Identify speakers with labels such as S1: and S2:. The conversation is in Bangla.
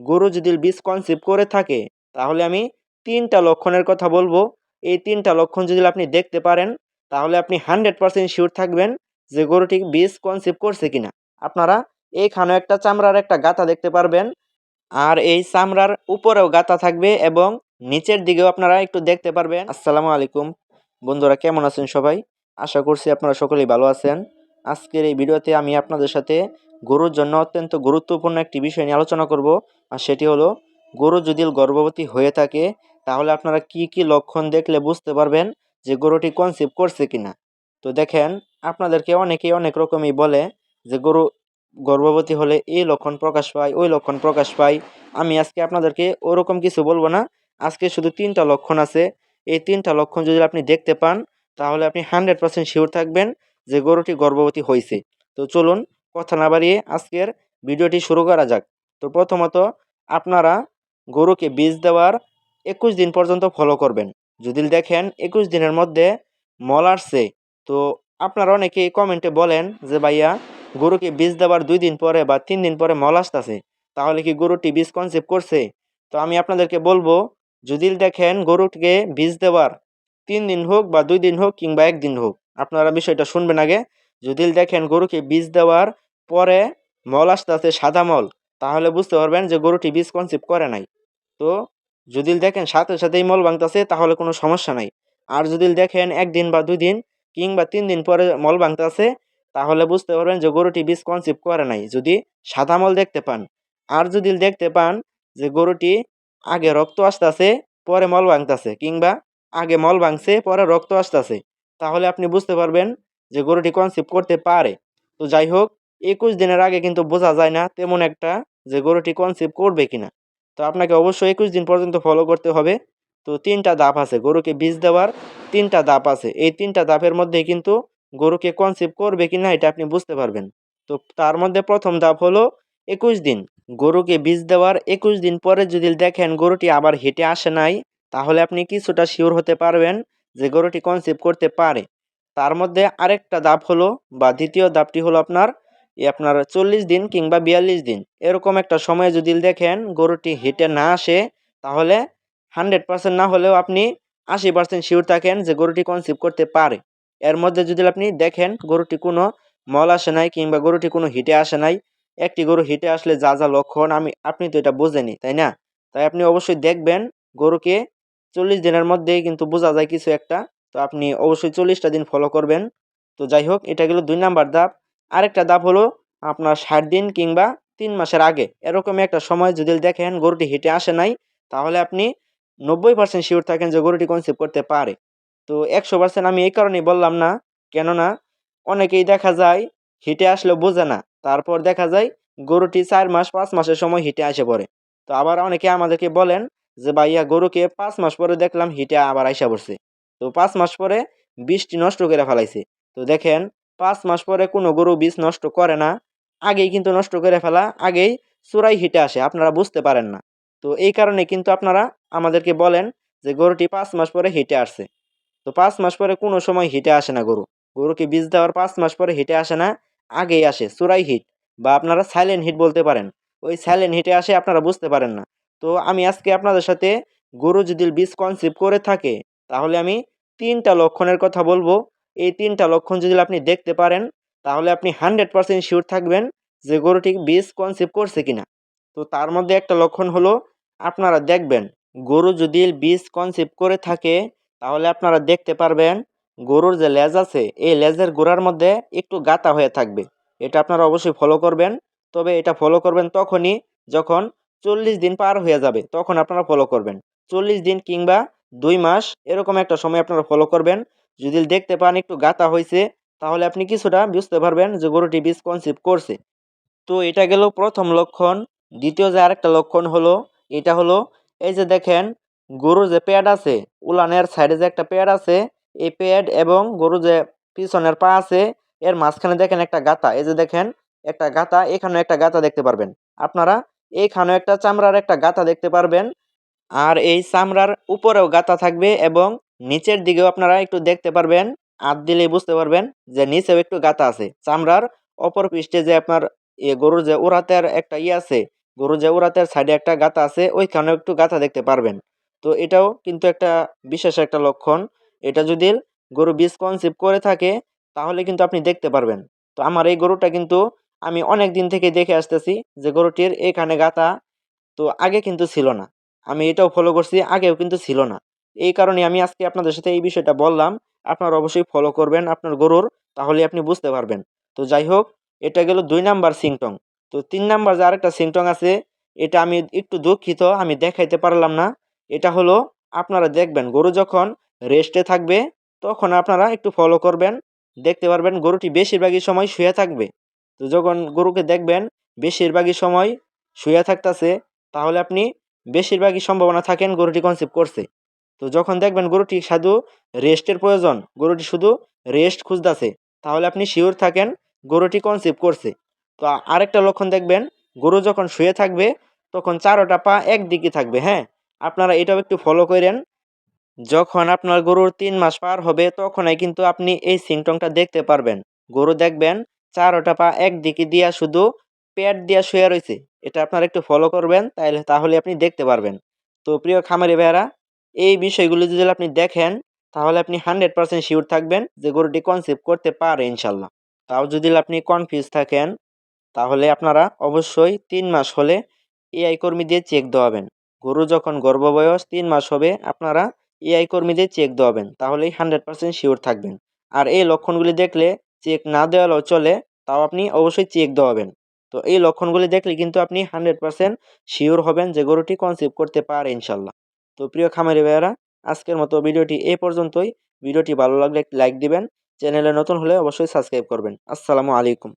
S1: গরু যদি বীজ কনসিভ করে থাকে, তাহলে আমি তিনটা লক্ষণের কথা বলব। এই তিনটা লক্ষণ যদি আপনি দেখতে পারেন, তাহলে আপনি হান্ড্রেড পার্সেন্ট শিওর থাকবেন যে গরুটি বীজ কনসিভ করছে কিনা। আপনারা এইখানে একটা চামড়ার একটা গাতা দেখতে পারবেন, আর এই চামড়ার উপরেও গাতা থাকবে এবং নিচের দিকেও আপনারা একটু দেখতে পারবেন। আসসালামু আলাইকুম। বন্ধুরা, কেমন আছেন সবাই? আশা করছি আপনারা সকলেই ভালো আছেন। আজকের এই ভিডিওতে আমি আপনাদের সাথে গরুর জন্য অত্যন্ত গুরুত্বপূর্ণ একটি বিষয় নিয়ে আলোচনা করব, আর সেটি হলো, গরু যদি গর্ভবতী হয়ে থাকে, তাহলে আপনারা কি কি লক্ষণ দেখলে বুঝতে পারবেন যে গরুটি কনসিভ করছে কিনা? তো দেখেন, আপনাদেরকে অনেকেই অনেক রকমই বলে যে গরু গর্ভবতী হলে এই লক্ষণ প্রকাশ পায়, ওই লক্ষণ প্রকাশ পায়। আমি আজকে আপনাদেরকে ওরকম কিছু বলব না। আজকে শুধু তিনটা লক্ষণ আছে। এই তিনটা লক্ষণ যদি আপনি দেখতে পান, তাহলে আপনি হান্ড্রেড পার্সেন্ট শিওর থাকবেন যে গরুটি গর্ভবতী হয়েছে। তো চলুন কথা না বাড়িয়ে আজকের ভিডিওটি শুরু করা যাক। তো প্রথমত, আপনারা গরুকে বীজ দেওয়ার একুশ দিন পর্যন্ত ফলো করবেন। যদি দেখেন একুশ দিনের মধ্যে মল আসছে, তো আপনারা অনেকেই কমেন্টে বলেন যে, ভাইয়া, গরুকে বীজ দেওয়ার দুই দিন পরে বা তিন দিন পরে মল আসতেছে, তাহলে কি গরুটি বীজ কনসেপ্ট করছে? তো আমি আপনাদেরকে বলব, যদি দেখেন গরুটিকে বীজ দেওয়ার তিন দিন হোক বা দুই দিন হোক কিংবা একদিন হোক, আপনারা বিষয়টা শুনবেন আগে। যদি দেখেন গরুকে বীজ দেওয়ার পরে মল আসতেছে সাদা মল, তাহলে বুঝতে পারবেন যে গরুটি বীজ কনসেপ্ট করে নাই। তো যদি দেখেন সাথে সাথেই মল ভাঙতেছে, তাহলে কোনো সমস্যা নাই। আর যদি দেখেন একদিন বা দুই দিন কিংবা তিন দিন পরে মল ভাঙতেছে, তাহলে বুঝতে পারবেন যে গরুটি বীজ কনসেপ্ট করে নাই, যদি সাদা মল দেখতে পান। আর যদি দেখতে পান যে গরুটি আগে রক্ত আসতেছে, পরে মল ভাঙতেছে, কিংবা আগে মল ভাঙছে, পরে রক্ত আসতেছে, তাহলে আপনি বুঝতে পারবেন যে গরুটি কনসেপ্ট করতে পারে। তো যাই হোক একুশ দিনের আগে কিন্তু বোঝা যায় না তেমন একটা যে গরুটি কনসেপ্ট করবে কিনা। তো আপনাকে অবশ্যই একুশ দিন পর্যন্ত ফলো করতে হবে। তো তিনটা ধাপ আছে, গরুকে বীজ দেওয়ার তিনটা ধাপ আছে। এই তিনটা ধাপের মধ্যে কিন্তু গরুকে কনসেপ্ট করবে কিনা এটা আপনি বুঝতে পারবেন। তো তার মধ্যে প্রথম ধাপ হলো একুশ দিন। গরুকে বীজ দেওয়ার একুশ দিন পরে যদি দেখেন গরুটি আবার হেঁটে আসে নাই, তাহলে আপনি কিছুটা শিওর হতে পারবেন যে গরুটি কনসেপ্ট করতে পারে। তার মধ্যে আরেকটা ধাপ হলো বা দ্বিতীয় ধাপটি হলো আপনার আপনার চল্লিশ দিন কিংবা বিয়াল্লিশ দিন, এরকম একটা সময়ে যদি দেখেন গরুটি হেঁটে না আসে, তাহলে হান্ড্রেড পার্সেন্ট না হলেও আপনি আশি পার্সেন্ট শিওর থাকেন যে গরুটি কনসিভ করতে পারে। এর মধ্যে যদি আপনি দেখেন গরুটি কোনো মল আসে নাই কিংবা গরুটি কোনো হিটে আসে নাই, একটি গরু হিটে আসলে যা যা লক্ষণ আমি, আপনি তো এটা বোঝেনি তাই না? তাই আপনি অবশ্যই দেখবেন গরুকে চল্লিশ দিনের মধ্যেই কিন্তু বোঝা যায় কিছু একটা, তো আপনি অবশ্যই চল্লিশটা দিন ফলো করবেন। তো যাই হোক, এটা গেল দুই নাম্বার ধাপ। আরেকটা ধাপ হলো আপনার ষাট দিন কিংবা তিন মাসের আগে। এরকমই একটা সময় যদি দেখেন গরুটি হেঁটে আসে নাই, তাহলে আপনি নব্বই পার্সেন্ট শিওর থাকেন যে গরুটি কনসেপ্ট করতে পারে। তো একশো পার্সেন্ট আমি এই কারণেই বললাম না, কেননা অনেকেই দেখা যায় হিটে আসলে বোঝে না। তারপর দেখা যায় গরুটি চার মাস, পাঁচ মাসের সময় হিটে আসে পড়ে। তো আবার অনেকে আমাদেরকে বলেন যে, ভাইয়া, গরুকে পাঁচ মাস পরে দেখলাম হিটে আবার আইসা পড়ছে। তো পাঁচ মাস পরে বৃষ্টি নষ্ট করে ফেলাইছে। তো দেখেন পাঁচ মাস পরে কোনো গরু বীজ নষ্ট করে না, আগেই কিন্তু নষ্ট করে ফেলা, আগেই চূড়াই হিটে আসে, আপনারা বুঝতে পারেন না। তো এই কারণে কিন্তু আপনারা আমাদেরকে বলেন যে গরুটি পাঁচ মাস পরে হিটে আসছে। তো পাঁচ মাস পরে কোনো সময় হিটে আসে না গরু। গরুকে বীজ দেওয়ার পাঁচ মাস পরে হিটে আসে না, আগেই আসে, চূড়াই হিট। বা আপনারা সাইলেন্ট হিট বলতে পারেন। ওই সাইলেন্ট হিটে আসে আপনারা বুঝতে পারেন না। তো আমি আজকে আপনাদের সাথে গরু যদি বীজ কনসেপ্ট করে থাকে, তাহলে আমি তিনটা লক্ষণের কথা বলব। এই তিনটা লক্ষণ যদি আপনি দেখতে পারেন, তাহলে আপনি হান্ড্রেড পার্সেন্ট শিওর থাকবেন যে গরুটি বীজ কনসেপ্ট করছে কিনা। তো তার মধ্যে একটা লক্ষণ হলো, আপনারা দেখবেন গরু যদি বীজ কনসেপ্ট করে থাকে, তাহলে আপনারা দেখতে পারবেন গরুর যে লেজ আছে, এই লেজের গোড়ার মধ্যে একটু গাতা হয়ে থাকবে। এটা আপনারা অবশ্যই ফলো করবেন। তবে এটা ফলো করবেন তখনই যখন চল্লিশ দিন পার হয়ে যাবে, তখন আপনারা ফলো করবেন। চল্লিশ দিন কিংবা দুই মাস, এরকম একটা সময় আপনারা ফলো করবেন। যদি দেখতে পান একটু গাতা হয়েছে তাহলে আপনি কিছুটা বুঝতে পারবেন যে গরুটি বীজ কনসেপ্ট করছে। তো এটা গেল প্রথম লক্ষণ। দ্বিতীয় যে আরেকটা লক্ষণ হলো, এটা হলো এই যে দেখেন, গরুর যে প্যাড আছে, উলানের সাইডে যে একটা প্যাড আছে, এই প্যাড এবং গরু যে পিছনের পা আছে, এর মাঝখানে দেখেন একটা গাতা। এই যে দেখেন, একটা গাতা, এখানেও একটা গাতা দেখতে পারবেন। আপনারা এইখানেও একটা চামড়ার একটা গাতা দেখতে পারবেন। আর এই চামড়ার উপরেও গাতা থাকবে এবং নিচের দিকেও আপনারা একটু দেখতে পারবেন, হাত দিলেই বুঝতে পারবেন যে নিচেও একটু গাতা আছে। চামড়ার অপর পৃষ্ঠে যে আপনার গরুর যে উড়াতের একটা ইয়ে আছে গরু যে উড়াতের সাইডে একটা গাতা আছে, ওইখানেও একটু গাতা দেখতে পারবেন। তো এটাও কিন্তু একটা বিশেষ একটা লক্ষণ। এটা যদি গরু বীজ কনসিভ করে থাকে, তাহলে কিন্তু আপনি দেখতে পারবেন। তো আমার এই গরুটা কিন্তু আমি অনেক দিন থেকে দেখে আসতেছি যে গরুটির এখানে গাতা তো আগে কিন্তু ছিল না। আমি এটাও ফলো করছি, আগেও কিন্তু ছিল না। এই কারণে আমি আজকে আপনাদের সাথে এই বিষয়টা বললাম, আপনারা অবশ্যই ফলো করবেন আপনার গরুর, তাহলে আপনি বুঝতে পারবেন। তো যাই হোক, এটা গেল দুই নাম্বার সিংটং। তো তিন নাম্বার যে আরেকটা সিংটং আছে, এটা আমি একটু দুঃখিত, আমি দেখাইতে পারলাম না। এটা হলো, আপনারা দেখবেন গরু যখন রেস্টে থাকবে, তখন আপনারা একটু ফলো করবেন, দেখতে পারবেন গরুটি বেশিরভাগই সময় শুয়ে থাকবে। তো যখন গরুকে দেখবেন, বেশিরভাগই সময় শুয়ে থাকতেছে, তাহলে আপনি বেশিরভাগই সম্ভাবনা থাকেন গরুটি কনসেপ্ট করছে। তো যখন দেখবেন গরুটি শুধু রেস্টের প্রয়োজন, গরুটি শুধু রেস্ট খুঁজতেছে, তাহলে আপনি শিওর থাকেন গরুটি কনসেপ্ট করছে। তো আরেকটা লক্ষণ দেখবেন, গরু যখন শুয়ে থাকবে, তখন চারোটা পা একদিকে থাকবে হ্যাঁ? আপনারা এটাও একটু ফলো করেন। যখন আপনার গরুর তিন মাস পার হবে, তখনই কিন্তু আপনি এই সিংটংটা দেখতে পারবেন। গরু দেখবেন, চারোটা পা একদিকে দিয়া শুধু পেট দেওয়া শুয়ে রয়েছে এটা আপনারা একটু ফলো করবেন তাহলে তাহলে আপনি দেখতে পারবেন। তো প্রিয় খামারি ভাইয়ারা, এই বিষয়গুলো যদি আপনি দেখেন, তাহলে আপনি হান্ড্রেড পার্সেন্ট শিওর থাকবেন যে গরুটি কনসেপ্ট করতে পারে ইনশাল্লাহ। তাও যদি আপনি কনফিউজ থাকেন, তাহলে আপনারা অবশ্যই তিন মাস হলে এআই কর্মী দিয়ে চেক দেওয়াবেন। গরু যখন গর্ভবয়স, তিন মাস হবে, আপনারা এআই কর্মী দিয়ে চেক দেওয়াবেন, তাহলেই হান্ড্রেড পার্সেন্ট শিওর থাকবেন। আর এই লক্ষণগুলি দেখলে চেক না দেওয়ালেও চলে, তাও আপনি অবশ্যই চেক দেওয়াবেন। তো এই লক্ষণগুলি দেখলে কিন্তু আপনি হান্ড্রেড পারসেন্ট শিওর হবেন যে গরুটি কনসিভ করতে পারে ইনশাল্লাহ। তো প্রিয় খামারি ভাইয়ারা, আজকের মতো ভিডিওটি এ পর্যন্তই। ভিডিওটি ভালো লাগলে লাইক দিবেন। চ্যানেলে নতুন হলে অবশ্যই সাবস্ক্রাইব করবেন। আসসালামু আলাইকুম।